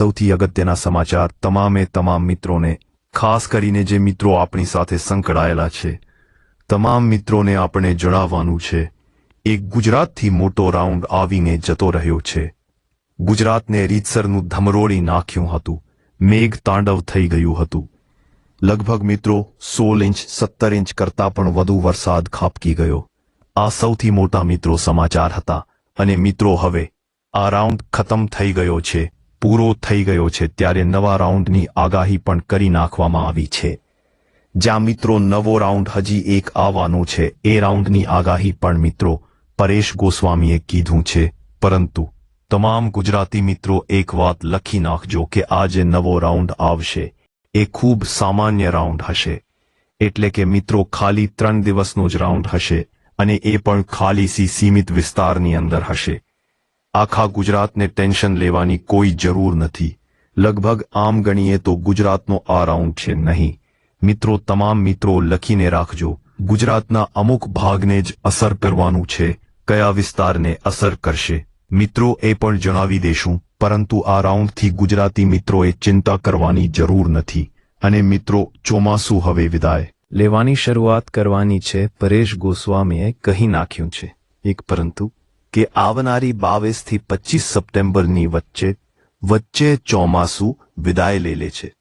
સૌથી અગત્યના સમાચાર તમામે તમામ મિત્રોને, ખાસ કરીને જે મિત્રો આપણી સાથે સંકળાયેલા છે. તમામ મિત્રોને આપણે જણાવવાનું છે, એક ગુજરાતથી મોટો રાઉન્ડ આવીને જતો રહ્યો છે. ગુજરાતને રીતસરનું ધમરોળી નાખ્યું હતું. મેઘ તાંડવ થઈ ગયું હતું. લગભગ મિત્રો, સોળ ઇંચ, સત્તર ઇંચ કરતા પણ વધુ વરસાદ ખાબકી ગયો. આ સૌથી મોટા મિત્રો સમાચાર હતા. અને મિત્રો, હવે આ રાઉન્ડ ખતમ થઈ ગયો છે. પૂરો થઈ ગયો છે ત્યારે નવા રાઉન્ડની આગાહી પણ કરી નાખવામાં આવી છે. જ્યાં મિત્રો નવો રાઉન્ડ હજી એક આવવાનો છે, એ રાઉન્ડની આગાહી પણ મિત્રો પરેશ ગોસ્વામીએ કીધું છે. પરંતુ તમામ ગુજરાતી મિત્રો એક વાત લખી નાખજો કે આ જે નવો રાઉન્ડ આવશે. એ ખૂબ સામાન્ય રાઉન્ડ હશે. એટલે કે મિત્રો ખાલી ત્રણ દિવસનો જ રાઉન્ડ હશે અને એ પણ ખાલી સી સીમિત વિસ્તારની અંદર હશે. આખા ગુજરાતને ટેન્શન લેવાની કોઈ જરૂર નથી. લગભગ આમ ગણીએ તો ગુજરાતનો આ રાઉન્ડ છે નહીં. મિત્રો, તમામ મિત્રો લખીને રાખજો. ગુજરાતના અમુક ભાગને જ અસર કરવાનું છે. કયા વિસ્તારને અસર કરશે? મિત્રો, એ પણ જણાવી દેશું. પરંતુ આ રાઉન્ડથી ગુજરાતી મિત્રોએ ચિંતા કરવાની જરૂર નથી. અને મિત્રો, ચોમાસું હવે વિદાય. લેવાની શરૂઆત કરવાની છે પરેશ ગોસ્વામીએ કહી નાખ્યું છે. એક પરંતુ કે આવનારી બાવીસથી પચીસ સપ્ટેમ્બરની વચ્ચે વચ્ચે ચોમાસું વિદાય લે લે છે.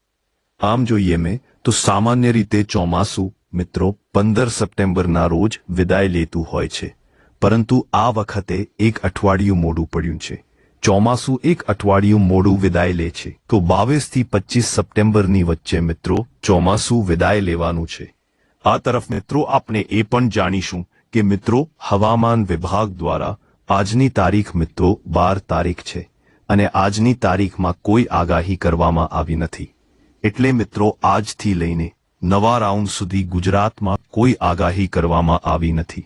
આમ જોઈએ મેં, તો સામાન્ય રીતે ચોમાસું, મિત્રો, પંદર સપ્ટેમ્બરના રોજ વિદાય લેતું હોય છે. પરંતુ આ વખતે એક અઠવાડિયું મોડું પડ્યું છે. ચોમાસું એક અઠવાડિયું મોડું વિદાય લે છે. તો બાવીસથી પચીસ સપ્ટેમ્બરની વચ્ચે, મિત્રો, ચોમાસું વિદાય લેવાનું છે. આ તરફ, મિત્રો આપણે એ પણ જાણીશું કે, મિત્રો, હવામાન વિભાગ દ્વારા આજની તારીખ મિત્રો બાર તારીખ છે અને આજની તારીખમાં કોઈ આગાહી કરવામાં આવી નથી. એટલે મિત્રો આજથી લઈને નવા રાઉન્ડ સુધી ગુજરાતમાં કોઈ આગાહી કરવામાં આવી નથી.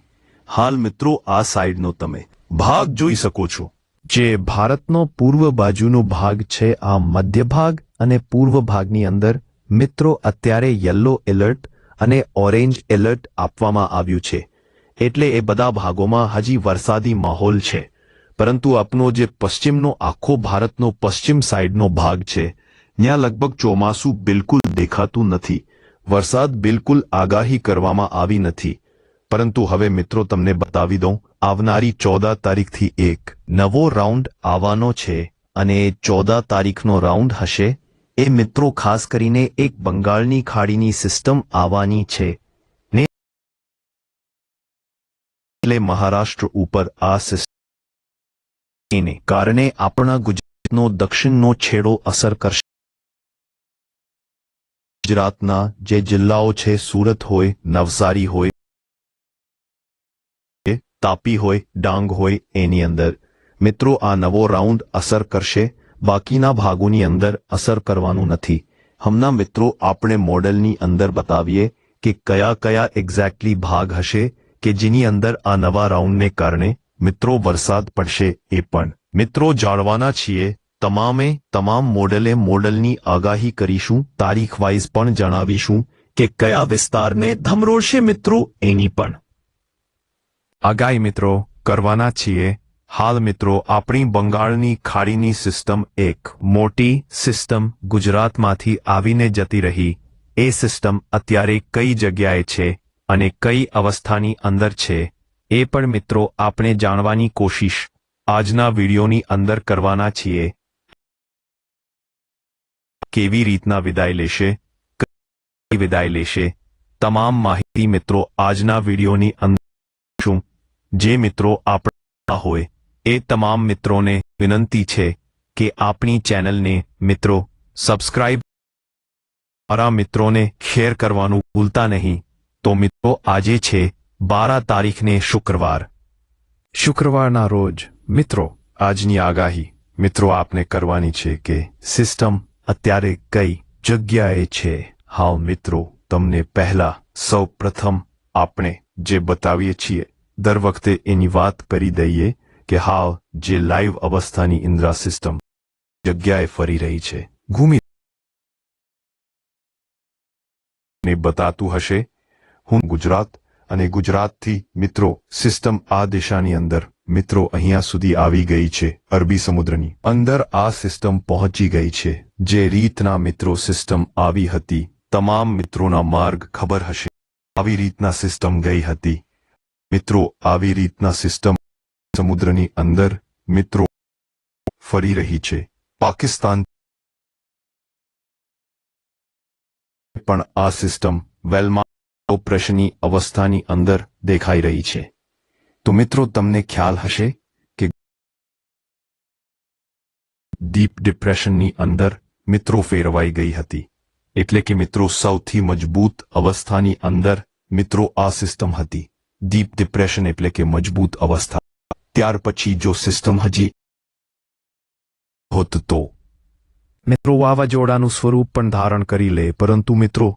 હાલ મિત્રો આ સાઈડનો તમે ભાગ જોઈ શકો છો. જે ભારતનો પૂર્વ બાજુનો ભાગ છે, આ મધ્ય ભાગ અને પૂર્વ ભાગની અંદર મિત્રો અત્યારે યલો એલર્ટ અને ઓરેન્જ એલર્ટ આપવામાં આવ્યું છે. એટલે એ બધા ભાગોમાં હજી વરસાદી માહોલ છે. પરંતુ આપનો જે પશ્ચિમનો, આખો ભારતનો પશ્ચિમ સાઈડનો ભાગ છે, ત્યાં લગભગ ચોમાસું બિલકુલ દેખાતું નથી. વરસાદ બિલકુલ આગાહી કરવામાં આવી નથી. પરંતુ હવે મિત્રો તમને બતાવી દઉં, આવનારી ચૌદા તારીખથી એક નવો રાઉન્ડ આવવાનો છે અને ચૌદા તારીખનો રાઉન્ડ હશે. એ મિત્રો ખાસ કરીને એક બંગાળની ખાડીની સિસ્ટમ આવવાની છે. એટલે મહારાષ્ટ્ર ઉપર આ સિસ્ટમ કારણે આપણા ગુજરાતનો દક્ષિણનો છેડો અસર કરશે. ગુજરાતના જે જિલ્લાઓ છે, સુરત હોય, નવસારી હોય, તાપી હોય, ડાંગ હોય, એની અંદર. મિત્રો, આ નવો રાઉન્ડ અસર કરશે. બાકીના ભાગોની અંદર અસર કરવાનું નથી. હમણાં મિત્રો, આપણે મોડેલની અંદર બતાવીએ કે કયા કયા એક્ઝેક્ટલી ભાગ હશે કે જેની અંદર આ નવા રાઉન્ડને કારણે મિત્રો વરસાદ પડશે એ પણ. મિત્રો જાણવાના છીએ, તમામે તમામ મોડેલે મોડલની આગાહી કરીશું તારીખ વાઇઝ પણ જણાવીશું કે કયા વિસ્તારને ધમરોળશે મિત્રો એની પણ. આગાહી મિત્રો, કરવાના છીએ, હાલ મિત્રો આપણી બંગાળની ખાડીની સિસ્ટમ એક મોટી સિસ્ટમ ગુજરાતમાંથી આવીને જતી રહી. એ સિસ્ટમ અત્યારે કઈ જગ્યાએ છે? અને કઈ અવસ્થાની અંદર છે, એ પણ મિત્રો આપણે જાણવાની કોશિશ. આજના વિડીયોની અંદર કરવાના છીએ. કેવી રીતના વિદાય લેશે? વિદાય લેશે? તમામ માહિતી મિત્રો આજના વિડીયોની અંદર શું જે મિત્રો આપણા હોય, એ તમામ મિત્રોને વિનંતી છે કે આપણી ચેનલને મિત્રો સબસ્ક્રાઇબ મારા મિત્રોને શેર કરવાનું ભૂલતા નહીં. તો મિત્રો, આજે છે બારા તારીખને શુક્રવાર. શુક્રવારના રોજ, મિત્રો, આજની આગાહી. મિત્રો, આપને કરવાની છે કે સિસ્ટમ અત્યારે કઈ જગ્યાએ છે? હાવ મિત્રો, તમને પહેલા સૌ પ્રથમ આપણે જે બતાવીએ છીએ, દર વખતે એની વાત કરી દઈએ કે હાવ જે લાઈવ અવસ્થાની ઇન્દ્રા સિસ્ટમ જગ્યાએ ફરી રહી છે. ઘૂમી બતાતું હશે હું ગુજરાત અને ગુજરાતથી મિત્રો સિસ્ટમ આ દિશાની અંદર, મિત્રો, અહીંયા સુધી આવી ગઈ છે, અરબી સમુદ્રની અંદર આ સિસ્ટમ પહોંચી ગઈ છે, જે રીતના મિત્રો સિસ્ટમ આવી હતી, તમામ મિત્રોના માર્ગ ખબર હશે. આવી રીતના સિસ્ટમ ગઈ હતી. મિત્રો, આવી રીતના સિસ્ટમ સમુદ્રની અંદર, મિત્રો, ફરી રહી છે. પાકિસ્તાન પણ આ સિસ્ટમ વેલમાં ઓપરેશનની અવસ્થાની અંદર દેખાઈ રહી છે. તો મિત્રો, તમને ખ્યાલ હશે કે ડીપ ડિપ્રેશનની અંદર મિત્રો ફેરવાઈ ગઈ હતી. એટલે કે મિત્રો, સૌથી મજબૂત અવસ્થાની અંદર મિત્રો આ સિસ્ટમ હતી. ડીપ ડિપ્રેશન એટલે કે મજબૂત અવસ્થા. ત્યાર પછી જો સિસ્ટમ હજી હોત તો. મિત્રો, વાવાઝોડાનું સ્વરૂપ પણ ધારણ કરી લે. પરંતુ મિત્રો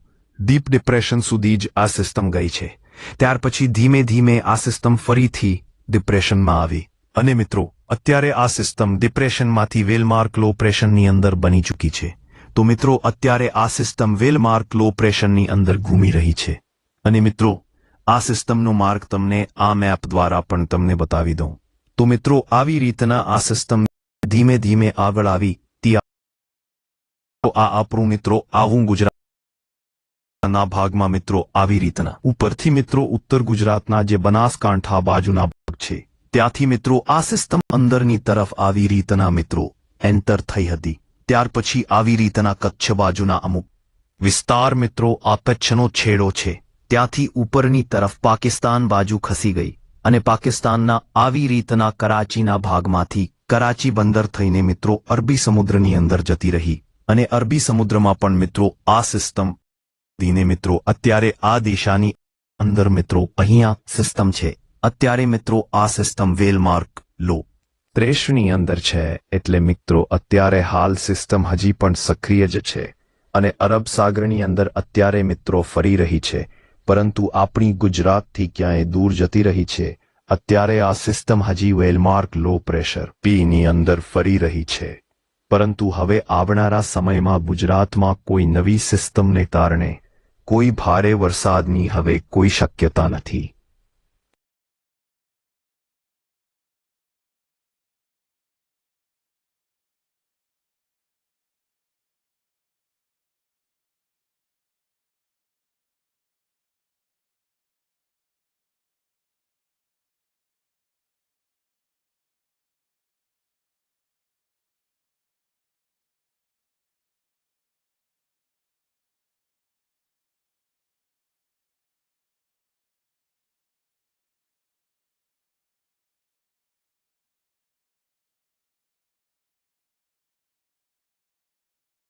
ડીપ ડિપ્રેશન સુધી જ આ સિસ્ટમ ગઈ છે. ત્યાર પછી ધીમે ધીમે આ સિસ્ટમ ફરીથી ડિપ્રેશનમાં આવી. અને મિત્રો, અત્યારે આ સિસ્ટમ ડિપ્રેશનમાંથી વેલમાર્ક લો પ્રેશનની અંદર બની ચૂકી છે. તો મિત્રો, અત્યારે આ સિસ્ટમ વેલમાર્ક લો પ્રેશનની અંદર ઘૂમી રહી છે. અને મિત્રો, આ સિસ્ટમનો માર્ગ તમને આ મેપ દ્વારા પણ તમને બતાવી દઉં. તો મિત્રો, આવી રીતના આ સિસ્ટમ ધીમે ધીમે આગળ આવી. આપણું મિત્રો, આવું ગુજરાત ના ભાગમાં મિત્રો, આવી રીતના. ઉપરથી મિત્રો, ઉત્તર ગુજરાતના જે બનાસકાંઠા બાજુના ભાગ છે, ત્યાંથી મિત્રો, આ સિસ્ટમ અંદરની તરફ આવી રીતના મિત્રો એન્ટર થઈ હતી. ત્યાર પછી આવી રીતના કચ્છ બાજુના અમુક વિસ્તાર મિત્રો આ કચ્છનો છેડો છે. ત્યાંથી ઉપરની તરફ પાકિસ્તાન બાજુ ખસી ગઈ અને પાકિસ્તાનના આવી રીતના કરાચીના ભાગમાંથી કરાચી બંદર થઈને મિત્રો, અરબી સમુદ્રની અંદર જતી રહી અને અરબી સમુદ્રમાં પણ મિત્રો, આ સિસ્ટમ દીને મિત્રો, અત્યારે આ દિશાની અંદર મિત્રો, અહીંયા સિસ્ટમ છે. અત્યારે મિત્રો, આ સિસ્ટમ વેલમાર્ક લો. ત્રેશની અંદર છે, એટલે મિત્રો, અત્યારે હાલ સિસ્ટમ હજી પણ સક્રિય જ છે. અને અરબ સાગરની અંદર અત્યારે મિત્રો ફરી રહી છે. પરંતુ આપણી ગુજરાતથી ક્યાંય દૂર જતી રહી છે. અત્યારે આ સિસ્ટમ હજી વેલમાર્ક લો પ્રેશર પીની અંદર ફરી રહી છે. પરંતુ હવે આવનારા સમયમાં ગુજરાતમાં કોઈ નવી સિસ્ટમને કારણે કોઈ ભારે વરસાદની હવે કોઈ શક્યતા નથી.